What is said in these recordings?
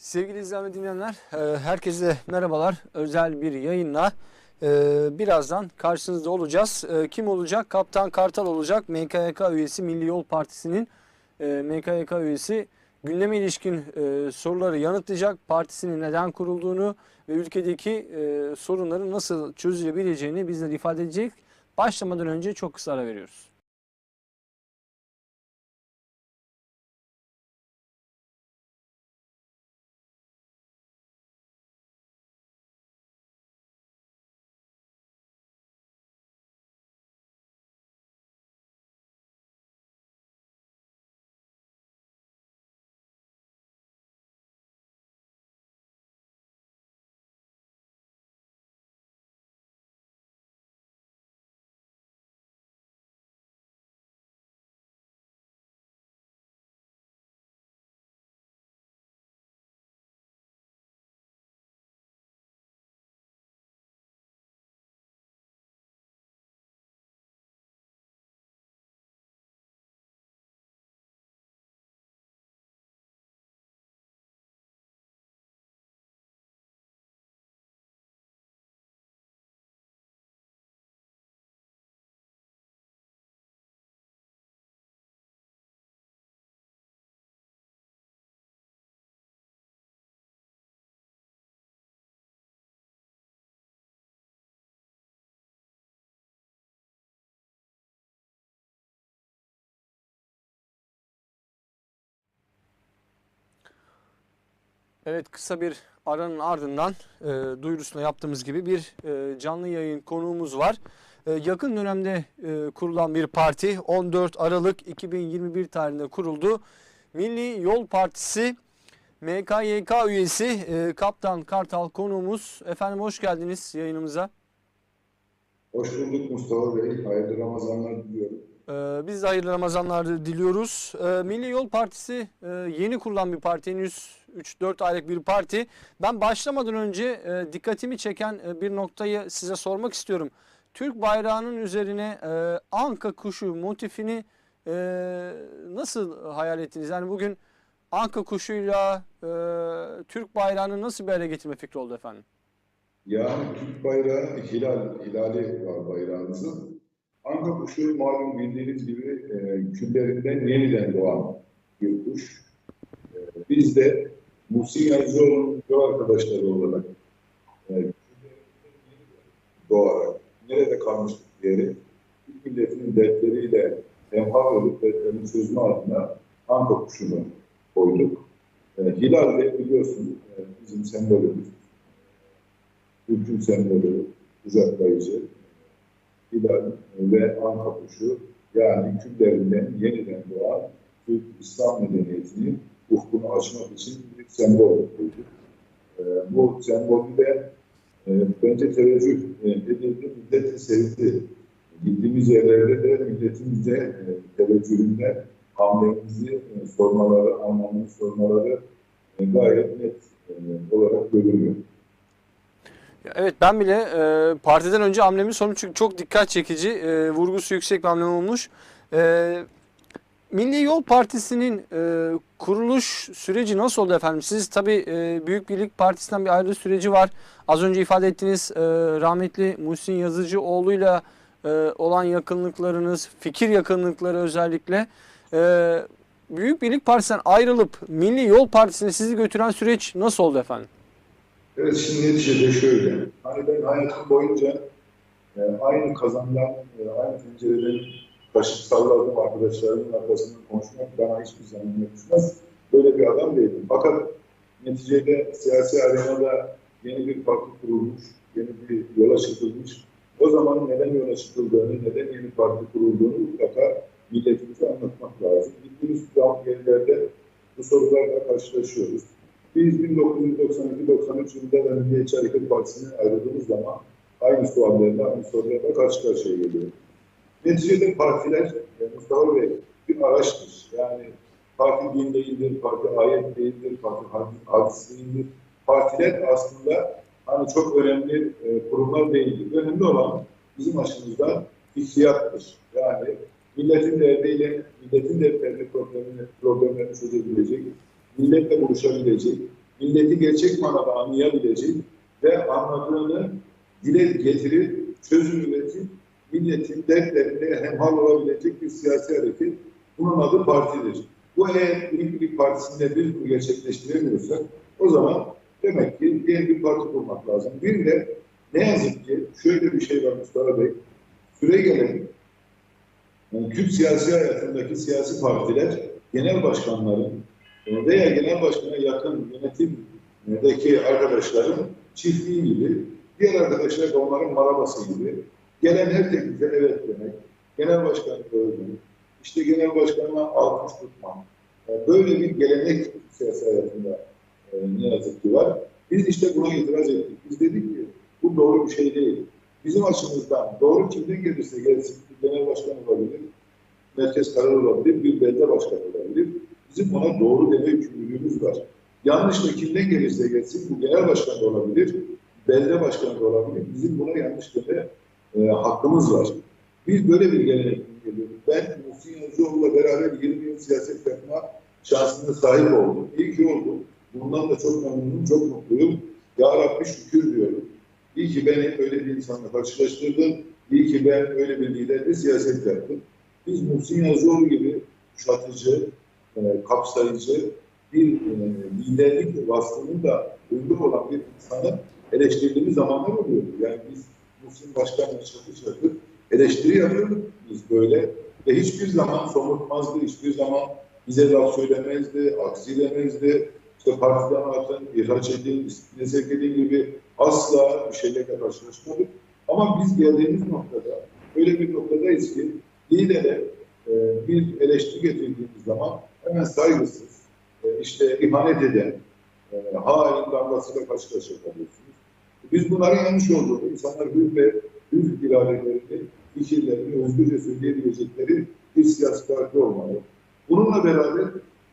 Sevgili izleyen ve dinleyenler, e, herkese merhabalar. Özel bir yayınla e, birazdan karşınızda olacağız. E, Kim olacak? Kaptan Kartal olacak. MKYK üyesi Milli Yol Partisi'nin MKYK üyesi gündeme ilişkin soruları yanıtlayacak. Partisinin neden kurulduğunu ve ülkedeki sorunların nasıl çözülebileceğini bizlere ifade edecek. Başlamadan önce çok kısa ara veriyoruz. Evet kısa bir aranın ardından e, duyurusunu yaptığımız gibi bir e, canlı yayın konuğumuz var. E, yakın dönemde e, kurulan bir parti 14 Aralık 2021 tarihinde kuruldu. Milli Yol Partisi MKYK üyesi e, Kaptan Kartal konuğumuz. Efendim hoş geldiniz yayınımıza. Hoş bulduk Mustafa Bey. Hayırlı Ramazanlar diliyorum. Ee, Biz de hayırlı Ramazanlar diliyoruz. Ee, Milli Yol Partisi e, yeni kurulan bir parti. Henüz 3-4 aylık bir parti. Ben başlamadan önce e, dikkatimi çeken e, bir noktayı size sormak istiyorum. Türk bayrağının üzerine e, anka kuşu motifini e, nasıl hayal ettiniz? Yani bugün anka kuşuyla e, Türk bayrağını nasıl bir araya getirme fikri oldu efendim? Yani Türk bayrağı, hilal, hilali var bayrağımızın. Anka kuşu malum bildiğiniz gibi e, küllerinden yeniden doğan bir kuş. E, biz de Muhsin Yazıcıoğlu'nun yol arkadaşları olarak e, doğarak nerede kalmıştık diyerek Türk milletinin dertleriyle hemhal olup dertlerini çözme adına Anka kuşunu koyduk. E, hilal de biliyorsun e, bizim sembolümüz. Türk'ün sembolü, kucaklayıcı, hilal ve anka kuşu yani küllerinden yeniden doğan Türk İslam medeniyetinin ufkunu açmak için bir sembol. Ee, bu sembolü de e, bence teveccüh e, edildi, millet de sevdi. Gittiğimiz yerlerde de milletimize e, teveccühünde hamlemizi e, sormaları, anlamını sormaları e, gayet net e, olarak görünüyor. Ya Evet ben bile e, partiden önce amblemin sonu çünkü çok dikkat çekici, e, vurgusu yüksek bir amblem olmuş. E, Milli Yol Partisi'nin e, kuruluş süreci nasıl oldu efendim? Siz tabii e, Büyük Birlik Partisi'nden bir ayrılık süreci var. Az önce ifade ettiğiniz e, rahmetli Muhsin Yazıcıoğlu'yla e, olan yakınlıklarınız, fikir yakınlıkları özellikle. E, Büyük Birlik Partisi'nden ayrılıp Milli Yol Partisi'ne sizi götüren süreç nasıl oldu efendim? Evet şimdi neticede şöyle. Hani ben hayatım boyunca e, aynı kazandan, e, aynı tencereden kaşık salladığım arkadaşlarımın arkasından konuşmak bana hiçbir zaman yakışmaz. Böyle bir adam değilim. Fakat neticede siyasi arenada yeni bir parti kurulmuş, yeni bir yola çıkılmış. O zaman neden yola çıkıldığını, neden yeni parti kurulduğunu mutlaka milletimize anlatmak lazım. Gittiğimiz yerlerde bu sorularla karşılaşıyoruz. Biz 1992-93 yılında da Milliyetçi Hareket Partisi'ne ayrıldığımız zaman aynı suallerle, aynı sorularla karşı karşıya geliyoruz. Neticede partiler, e, Mustafa Bey, bir araçtır. Yani parti din değildir, parti ayet değildir, parti hadis değildir. Partiler aslında hani çok önemli e, kurumlar değildir. Önemli olan bizim açımızdan fikiyattır. Yani milletin derdiyle, milletin dertlerini, problemlerini, problemlerini çözebilecek, milletle buluşabilecek, milleti gerçek manada anlayabilecek ve anladığını dile getirip, çözüm üretip, milletin dertlerine hemhal olabilecek bir siyasi hareket. Bunun adı partidir. Bu eğer Büyük Birlik Partisi'nde bir bunu gerçekleştiremiyorsak o zaman demek ki diğer bir parti kurmak lazım. Bir de ne yazık ki şöyle bir şey var Mustafa Bey. Süre gelen yani Kürt siyasi hayatındaki siyasi partiler genel başkanların e, veya genel başkana yakın yönetimdeki arkadaşların çiftliği gibi, diğer arkadaşlar da onların marabası gibi gelen her teklife evet demek, genel başkanı övmek, işte genel başkanına alkış tutmak. Yani böyle bir gelenek siyasi hayatında e, ne yazık ki var. Biz işte buna itiraz ettik. Biz dedik ki bu doğru bir şey değil. Bizim açımızdan doğru kimden gelirse gelsin bir genel başkan olabilir, merkez karar olabilir, bir belde başkanı olabilir. Bizim buna doğru deme yükümlülüğümüz var. Yanlış da kimden gelirse gelsin bu genel başkan da olabilir, belde başkanı da olabilir. Bizim buna yanlış deme e, hakkımız var. Biz böyle bir gelenekten geliyoruz. Ben Muhsin Yazıcıoğlu'la beraber 20 yıl siyaset yapma şansına sahip oldum. İyi ki oldum. Bundan da çok memnunum, çok mutluyum. Ya Rabbi şükür diyorum. İyi ki beni öyle bir insanla karşılaştırdın. İyi ki ben öyle bir liderle siyaset yaptım. Biz Muhsin Yazıcıoğlu gibi kuşatıcı, e, kapsayıcı bir e, liderlik vasfının da uygun olan bir insanı eleştirdiğimiz zamanlar oluyordu. Yani biz Muhsin Başkan'la çatı çatı eleştiri yapıyorduk böyle ve hiçbir zaman somurtmazdı, hiçbir zaman bize laf söylemezdi, aksilemezdi. İşte partiden atın, ihraç edin, sevk edin gibi asla bir şeylerle karşılaşmadık. Ama biz geldiğimiz noktada öyle bir noktadayız ki lidere e, bir eleştiri getirdiğimiz zaman hemen saygısız, e, işte ihanet eden, e, hain damgasıyla karşı karşıya kalıyorsunuz. Biz bunların yanlış olduğunu, insanlar hür ve hür iradelerini, fikirlerini özgürce söyleyebilecekleri bir siyasi parti olmalı. Bununla beraber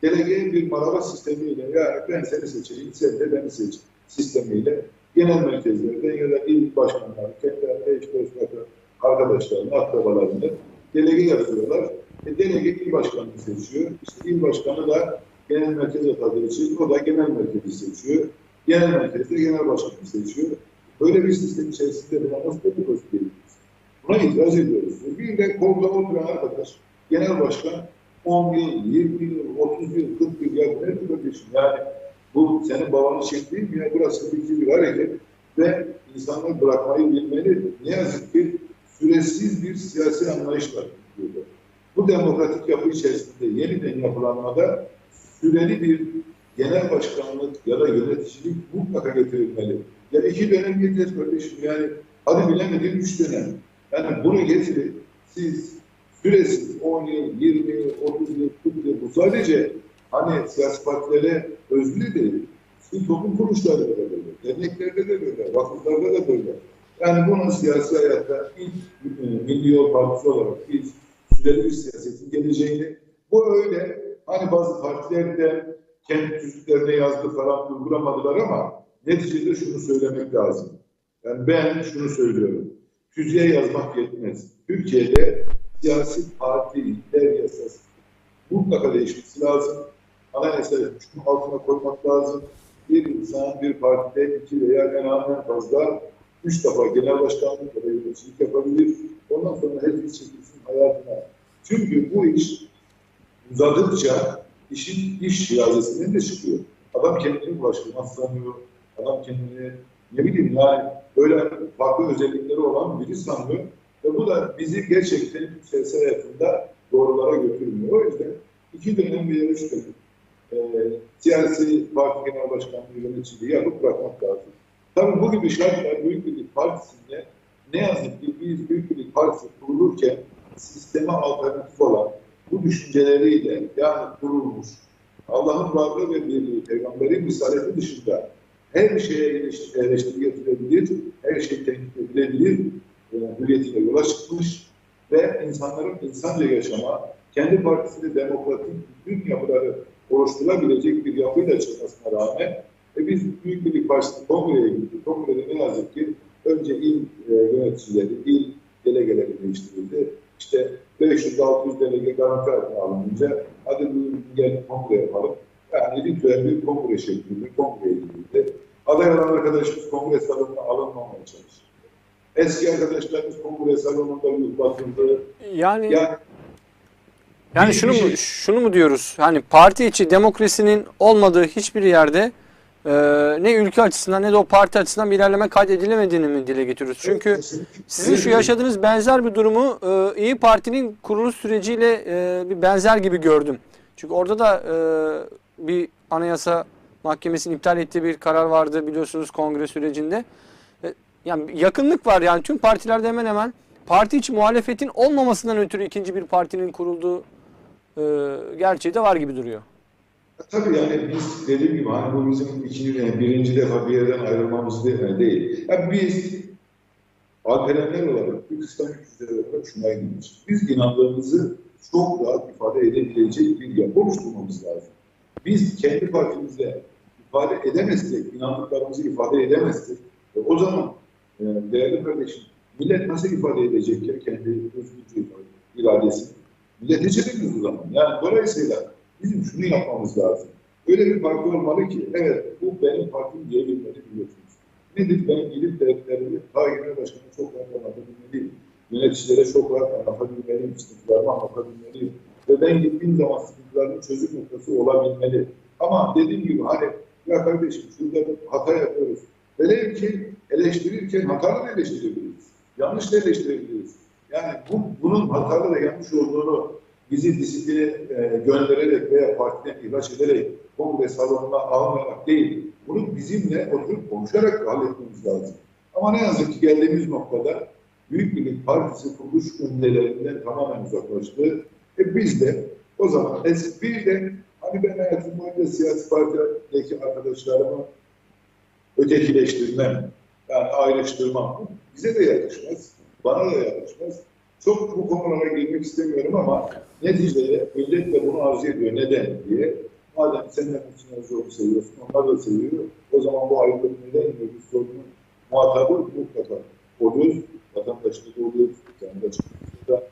delegeye bir maraba sistemiyle, yani ben seni seçeyim, sen de beni seç sistemiyle genel merkezlerden ya da il başkanları, kendilerine eş dost yakın arkadaşlarını, akrabalarını delege yazıyorlar. E, delege il başkanını seçiyor. İşte il başkanı da genel merkez atadığı için o da genel merkezi seçiyor. Genel merkezde genel başkanı seçiyor. Böyle bir sistem içerisinde buna nasıl demokrasi diyebiliriz? Buna itiraz ediyoruz. Bir de kolda oturan arkadaş, genel başkan 10 yıl, 20 yıl, 30 yıl, 40 yıl ya ne kardeşim? Yani bu senin babanı çektiğin bir burası bir, bir hareket ve insanlar bırakmayı bilmeli. Ne yazık ki süresiz bir siyasi anlayış var. Bu demokratik yapı içerisinde yeniden yapılanmada süreli bir genel başkanlık ya da yöneticilik mutlaka getirilmeli. Ya iki dönem getir kardeşim yani hadi bilemedin üç dönem. Yani bunu getirin siz süresiz 10 yıl, 20 yıl, 30 yıl, 40 yıl bu sadece hani siyasi partilere özgü de değil. Sivil toplum kuruluşlarında da böyle, derneklerde de böyle, vakıflarda da böyle. Yani bunun siyasi hayatta ilk e, Milli Yol Partisi olarak biz süreli bir siyasetin geleceğini, bu öyle hani bazı partiler de kendi tüzüklerine yazdı falan uygulamadılar ama neticede şunu söylemek lazım. Yani ben şunu söylüyorum. Tüzüğe yazmak yetmez. Türkiye'de siyasi parti lider yasası mutlaka değişmesi lazım. Anayasayı şunun altına koymak lazım. Bir insan bir partide iki veya en az en fazla üç defa genel başkanlık ya da yöneticilik yapabilir. Ondan sonra herkes çekilsin hayatına. Çünkü bu iş uzadıkça işin iş şirazesinden de çıkıyor. Adam kendini bulaştırmaz sanıyor. Adam kendini ne bileyim yani böyle farklı özellikleri olan biri sanıyor. Ve bu da bizi gerçekten siyasi hayatında doğrulara götürmüyor. O yüzden iki dönem veya üç dönem e, siyasi parti genel başkanlığı yöneticiliği yapıp bırakmak lazım. Tabii bu gibi şartlar Büyük Birlik Partisi'nde ne yazık ki biz Büyük Birlik Partisi kurulurken sisteme alternatif olan bu düşünceleriyle yani kurulmuş Allah'ın varlığı ve birliği, peygamberin risaleti dışında her şeye eleştiri, getirebilir, her şey tenkit edilebilir, e, hürriyetiyle yola çıkmış ve insanların insanca yaşama, kendi partisinde demokratik bütün yapıları oluşturabilecek bir yapıyla çıkmasına rağmen e biz Büyük Birlik Partisi kongreye gittik. Kongrede ne yazık ki önce il e, yöneticileri, il delegeleri değiştirildi. İşte 500-600 delege garanti altına alınınca hadi buyurun gel kongre yapalım. Yani ritüel bir kongre şeklinde kongreye gidildi. Aday olan arkadaşımız kongre salonuna alınmamaya çalıştı. Eski arkadaşlarımız kongre salonunda yutlatıldı. Yani Yani yani şunu mu şey- şunu mu diyoruz? Hani parti içi demokrasinin olmadığı hiçbir yerde e, ne ülke açısından ne de o parti açısından bir ilerleme kaydedilemediğini mi dile getiriyoruz? Çünkü sizin şu yaşadığınız benzer bir durumu e, İyi Parti'nin kuruluş süreciyle e, bir benzer gibi gördüm. Çünkü orada da e, bir anayasa mahkemesinin iptal ettiği bir karar vardı biliyorsunuz kongre sürecinde. E, yani yakınlık var yani tüm partilerde hemen hemen parti içi muhalefetin olmamasından ötürü ikinci bir partinin kurulduğu e, gerçeği de var gibi duruyor. Tabii yani biz dediğim gibi hani bu bizim ikinci, yani birinci defa bir yerden ayrılmamız de- değil. Yani biz alperenler olarak, kısım güçler olarak şuna inanıyoruz. Biz inandığımızı çok rahat ifade edebilecek bir yapı oluşturmamız lazım. Biz kendi partimizde ifade edemezsek, inandıklarımızı ifade edemezsek, e, o zaman e, değerli kardeşim, millet nasıl ifade edecek ya kendi özgürce iradesini? Millete çekemiyoruz o zaman. Yani dolayısıyla bizim şunu yapmamız lazım. Öyle bir parti olmalı ki, evet bu benim partim diyebilmeli biliyorsunuz. Nedir? Ben gidip dertlerimi ta genel başkanı çok rahat anlatabilmeliyim. Yöneticilere çok rahat anlatabilmeliyim, sıkıntılarımı anlatabilmeliyim. Ve ben gittiğim zaman sıkıntılarının çözüm noktası olabilmeli. Ama dediğim gibi hani ya kardeşim şurada hata yapıyoruz. Velev ki eleştirirken hatalı da eleştirebiliriz. Yanlış da eleştirebiliriz. Yani bu, bunun hatalı ve yanlış olduğunu bizi disipline e, göndererek veya partiden ihraç ederek kongre salonuna almayarak değil, bunu bizimle oturup konuşarak halletmemiz lazım. Ama ne yazık ki geldiğimiz noktada Büyük Birlik Partisi kuruluş ünlelerinden tamamen uzaklaştı. E biz de o zaman bir de hani ben hayatım boyunca siyasi partideki arkadaşlarımı ötekileştirmem, yani ayrıştırmam. Bize de yakışmaz, bana da yakışmaz. Çok bu konulara girmek istemiyorum ama neticede millet de bunu arzu ediyor. Neden diye. Madem sen de Yazıcıoğlu seviyorsun, onlar da seviyor. O zaman bu ayrılık neden? Bu sorunun muhatabı mutlaka oluyoruz. Vatandaşlıkta oluyoruz. Vatandaşlıkta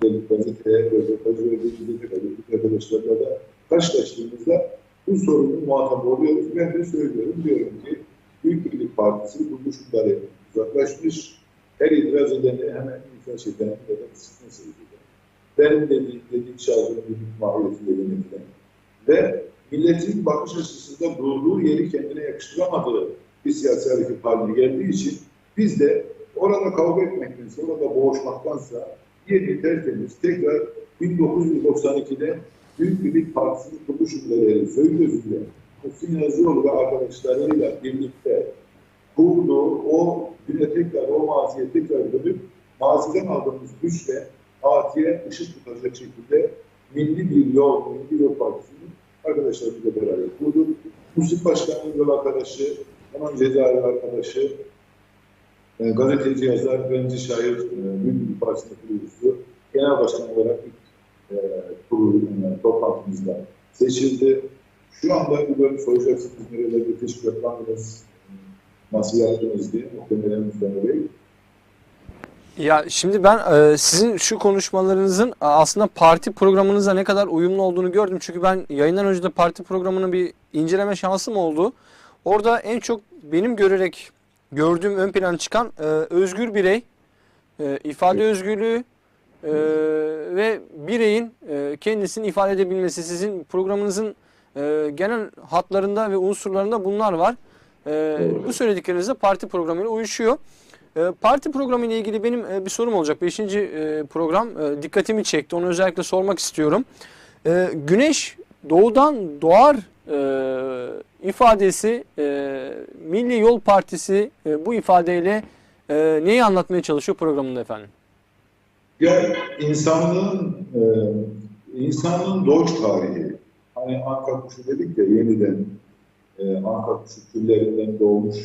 gazeteye, röportajı ve gazeteci arkadaşlarla da karşılaştığımızda bu sorunun muhatabı oluyoruz. Ben de söylüyorum, diyorum ki Büyük Birlik Partisi kuruluşundan uzaklaşmış. Her itiraz edeni hemen infaz eden ya da disiplin. Benim dediğim, dediğim şarjın bir mahiyetiyle yönetilen ve milletin bakış açısında durduğu yeri kendine yakıştıramadığı bir siyasi hareket haline geldiği için biz de orada kavga etmektense, orada boğuşmaktansa yeni tertemiz tekrar 1992'de Büyük Birlik Partisi'nin kuruluş ünlüleri Söylüzü'nde Muhsin Yazıoğlu ve arkadaşlarıyla birlikte kurduğu o güne tekrar, o maziye tekrar dönüp maziden aldığımız güçle Atiye ışık tutacak şekilde milli bir yol, milli yol partisini arkadaşlarımızla beraber kurduk. Musluk Başkanı'nın yol arkadaşı, onun cezaevi arkadaşı, e, gazeteci yazar, Remzi Şair, e, Büyük bir Partisi'nin kurucusu, genel başkan olarak ilk e, kurulu, e, toplantımızda seçildi. Şu anda bu bölüm soracaksınız nerelerde teşkilatlandınız, nasıl yaptınız diye muhtemelen Mustafa Bey. Ya şimdi ben e, sizin şu konuşmalarınızın aslında parti programınıza ne kadar uyumlu olduğunu gördüm. Çünkü ben yayından önce de parti programını bir inceleme şansım oldu. Orada en çok benim görerek gördüğüm ön plana çıkan e, özgür birey, e, ifade özgürlüğü e, ve bireyin e, kendisini ifade edebilmesi. Sizin programınızın e, genel hatlarında ve unsurlarında bunlar var. E, bu söylediklerinizde parti programıyla uyuşuyor. E, Parti programı ile ilgili benim e, bir sorum olacak. Beşinci e, program e, dikkatimi çekti. Onu özellikle sormak istiyorum. Güneş doğudan doğar ifadesi Milli Yol Partisi bu ifadeyle neyi anlatmaya çalışıyor programında efendim? Ya insanlığın insanlığın doğuş tarihi. Hani Anka kuşu dedik ya yeniden Anka kuşu türlerinden doğmuş.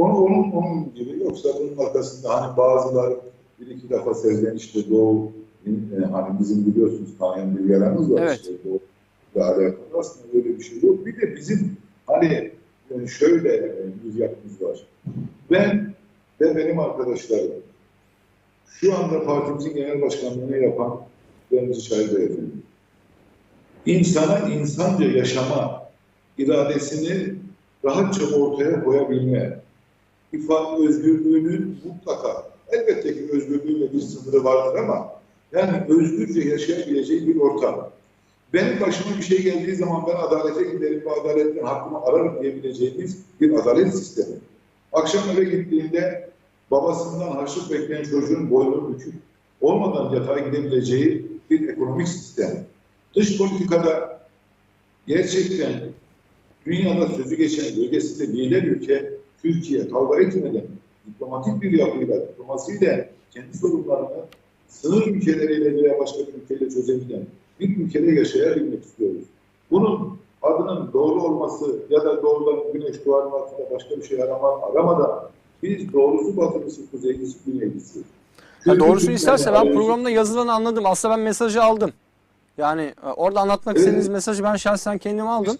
Onu, onun, onun gibi yoksa bunun arkasında hani bazılar bir iki defa serzenişte doğu e, hani bizim biliyorsunuz tanıyan yaramız var Evet. işte doğu ile alakalı. Aslında öyle bir şey yok. Bir de bizim hani e, şöyle e, bir yapımız var. Ben ve benim arkadaşlarım şu anda partimizin genel başkanlığını yapan Remzi Şahin Beyefendi. insana insanca yaşama iradesini rahatça ortaya koyabilme, ifade özgürlüğünün mutlaka, elbette ki özgürlüğün de bir sınırı vardır ama yani özgürce yaşayabileceği bir ortam. Benim başıma bir şey geldiği zaman ben adalete giderim ve adaletten hakkımı ararım diyebileceğimiz bir adalet sistemi. Akşam eve gittiğinde babasından harçlık bekleyen çocuğun boynunu büküp olmadan yatağa gidebileceği bir ekonomik sistem. Dış politikada gerçekten dünyada sözü geçen bölgesinde lider ülke Türkiye kavga etmeden diplomatik bir yapıyla, diplomasiyle kendi sorunlarını sınır ülkeleriyle veya başka bir ülkeyle çözebilen bir ülkede yaşayabilmek istiyoruz. Bunun adının doğru olması ya da doğrudan güneş doğanın altında başka bir şey arama, aramadan biz doğrusu batılısı, kuzeylisi, güneylisi. Türk'ü doğrusunu Türk'le isterse ben programda yazılanı anladım. Aslında ben mesajı aldım. Yani e, orada anlatmak Evet. istediğiniz mesajı ben şahsen kendim aldım.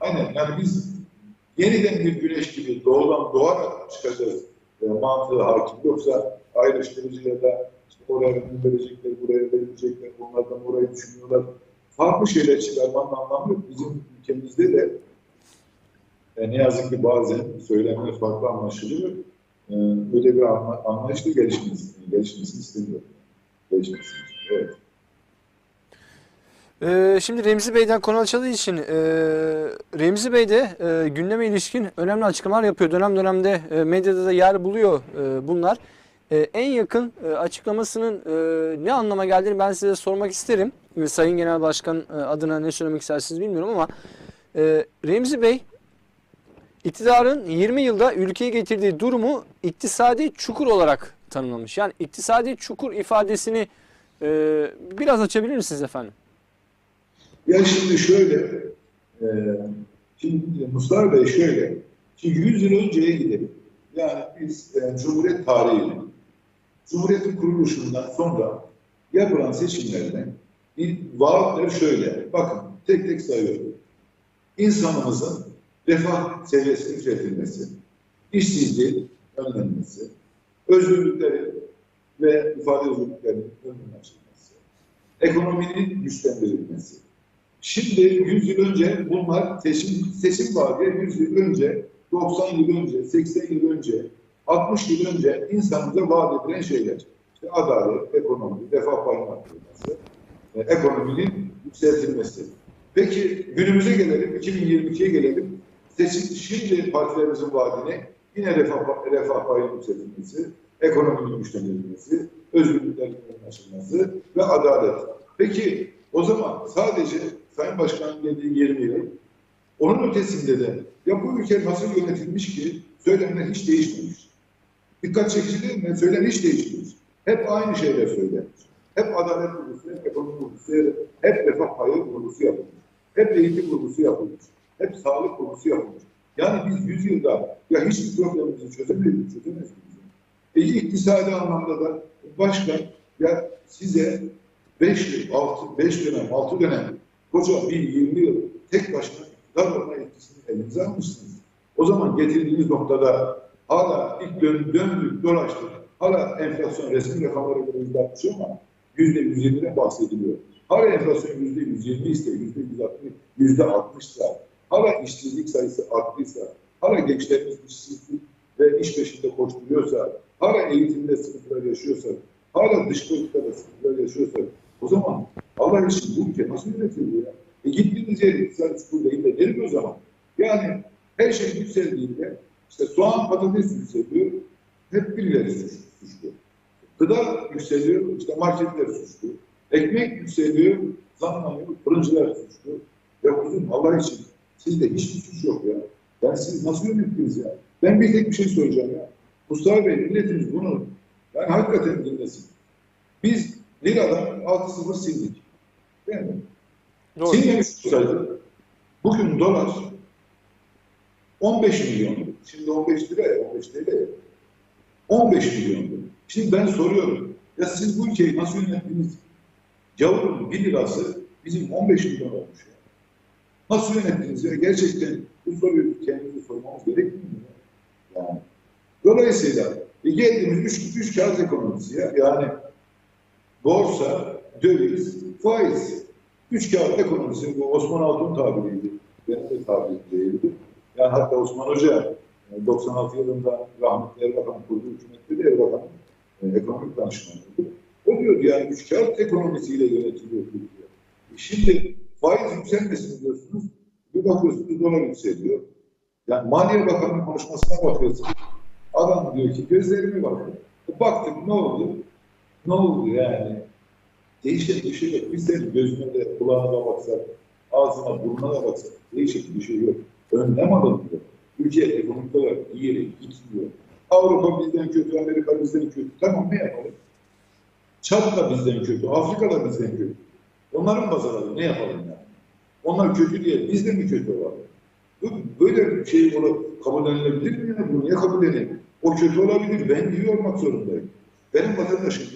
Aynen yani biz yeniden bir güneş gibi doğudan doğarak çıkacağız e, mantığı hakim. Yoksa ayrıştırıcı ya da işte oraya verecekler, buraya verecekler, onlardan orayı düşünüyorlar. Farklı şeyler çıkarmanın anlamı yok. Bizim ülkemizde de e, ne yazık ki bazen söylemler farklı anlaşılıyor. E, böyle bir anla, anlayışla gelişmesini, gelişmesini istemiyorum. Gelişmesini. Evet. Ee, şimdi Remzi Bey'den konu açıldığı için e, Remzi Bey de e, gündeme ilişkin önemli açıklamalar yapıyor. Dönem dönemde e, medyada da yer buluyor e, bunlar. E, en yakın e, açıklamasının e, ne anlama geldiğini ben size sormak isterim. Ve Sayın Genel Başkan e, adına ne söylemek istersiniz bilmiyorum ama e, Remzi Bey iktidarın 20 yılda ülkeye getirdiği durumu iktisadi çukur olarak tanımlamış. Yani iktisadi çukur ifadesini e, biraz açabilir misiniz efendim? Ya şimdi şöyle, e, şimdi Mustafa Bey şöyle, şimdi 100 yıl önceye gidelim. Yani biz e, Cumhuriyet tarihini, Cumhuriyet'in kuruluşundan sonra yapılan seçimlerde bir vaatler şöyle, bakın tek tek sayıyorum. İnsanımızın refah seviyesinin yükseltilmesi, işsizliğin önlenmesi, özgürlükleri ve ifade özgürlüklerinin açılması, ekonominin güçlendirilmesi, Şimdi 100 yıl önce bunlar seçim, seçim vaadi 100 yıl önce, 90 yıl önce, 80 yıl önce, 60 yıl önce insanımıza vaat edilen şeyler. İşte adalet, ekonomi, refah payının arttırılması, e, ekonominin yükseltilmesi. Peki günümüze gelelim, 2022'ye gelelim. Seçim, şimdi partilerimizin vaadine yine refah, refah payının yükseltilmesi, ekonominin güçlendirilmesi, özgürlüklerin anlaşılması ve adalet. Peki o zaman sadece Sayın Başkan'ın dediği 20 yıl, onun ötesinde de ya bu ülke nasıl yönetilmiş ki söylemler hiç değişmemiş. Dikkat çekici değil mi? Söylem hiç değişmemiş. Hep aynı şeyler söylenmiş. Hep adalet vurgusu, hep ekonomi vurgusu, hep refah payı vurgusu yapılmış. Hep eğitim vurgusu yapılmış. Hep sağlık vurgusu yapılmış. Yani biz 100 yılda ya hiçbir problemimizi çözemedik, çözemedik. E, iktisadi anlamda da başkan ya size 5 yıl, 6, 5 dönem, 6 dönem, koca bir 20 yıl tek başına iktidar olma etkisini elinize almışsınız. O zaman getirdiğiniz noktada hala ilk dön, döndük, dolaştık. Hala enflasyon resmi rakamlara göre yüzde altmış ama yüzde yüz yirmiden bahsediliyor. Hala enflasyon yüzde yüz yirmi ise, yüzde yüz altmış, yüzde altmışsa, hala işsizlik sayısı arttıysa, hala gençlerimiz işsizlik ve iş peşinde koşturuyorsa, hala eğitimde sıkıntılar yaşıyorsa, hala dış politikada sıkıntılar yaşıyorsa, o zaman Allah için bu ülke nasıl yönetiliyor ya? E gittiğiniz yer iktisadi çukur değil de nedir o zaman? Yani her şey yükseldiğinde işte soğan patates yükseliyor. Hep birileri suç, suçlu. Gıda yükseliyor, işte marketler suçlu. Ekmek yükseliyor, zamlanıyor, fırıncılar suçlu. Ya kuzum Allah için sizde hiçbir suç yok ya. Yani siz nasıl yönettiniz ya? Ben bir tek bir şey söyleyeceğim ya. Mustafa Bey milletimiz bunu yani hakikaten dinlesin. Biz liradan 6-0 sildik. Değil mi? Doğru. Silmemiş olsaydı bugün dolar 15 milyondu. Şimdi 15 lira ya, 15 TL ya. 15 milyondu. Şimdi ben soruyorum. Ya siz bu ülkeyi nasıl yönettiniz? Yavrum 1 lirası bizim 15 milyon olmuş ya. Nasıl yönettiniz ya? Gerçekten bu soruyu kendimize sormamız gerekmiyor mu? ya? Yani. Dolayısıyla e geldiğimiz üç, üç kağıt ekonomisi ya. Yani borsa, döviz, faiz. Üç kağıt ekonomisi bu Osman Altun tabiriydi. Benim de tabirim değildi. Yani hatta Osman Hoca e, 96 yılında rahmetli Erbakan kurduğu hükümette de Erbakan e, ekonomik danışmanıydı. O diyordu yani üç kağıt ekonomisiyle yönetiliyor Türkiye. E Şimdi faiz yükselmesin diyorsunuz. Bir bakıyorsunuz dolar yükseliyor. Yani Maliye Bakanı'nın konuşmasına bakıyorsunuz. Adam diyor ki gözlerime bakın. Baktık ne oldu? Ne oldu yani? Değişik bir şey yok. Bizlerin gözüne de kulağına da baksak, ağzına burnuna da baksak değişik bir şey yok. Önlem alınmıyor. Ülke ekonomik olarak iyi yere gitmiyor. Avrupa bizden kötü, Amerika bizden kötü. Tamam ne yapalım? Çad da bizden kötü, Afrika da bizden kötü. Onların pazarları ne yapalım yani? Onlar kötü diye biz de mi kötü olalım? Bu- Böyle bir şey bunu kabul edilebilir mi ya? Bunu niye kabul edelim? O kötü olabilir. Ben iyi olmak zorundayım. Benim vatandaşım